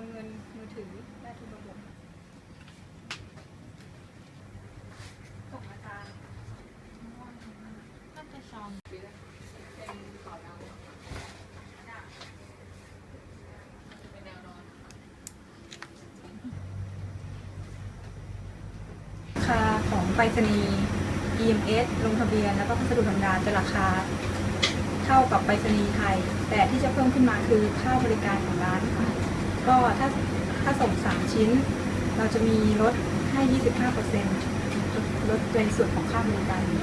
อนเงินมือถือได้ทุกระบบส่งอาจารย์น่าจะชองเป็นต่อดาวเป็นแนวนอนราคาของไปรษณีย์ EMS ลงทะเบียน แล้วก็พัสดุธรรมดาจะราคาเท่ากับไปรษณีย์ไทย แต่ที่จะเพิ่มขึ้นมาคือค่าบริการของร้านค่ะ ก็ถ้าถ้าส่ง 3 ชิ้น เราจะมีลดให้ 25%ลดในส่วนของค่าบริการนี้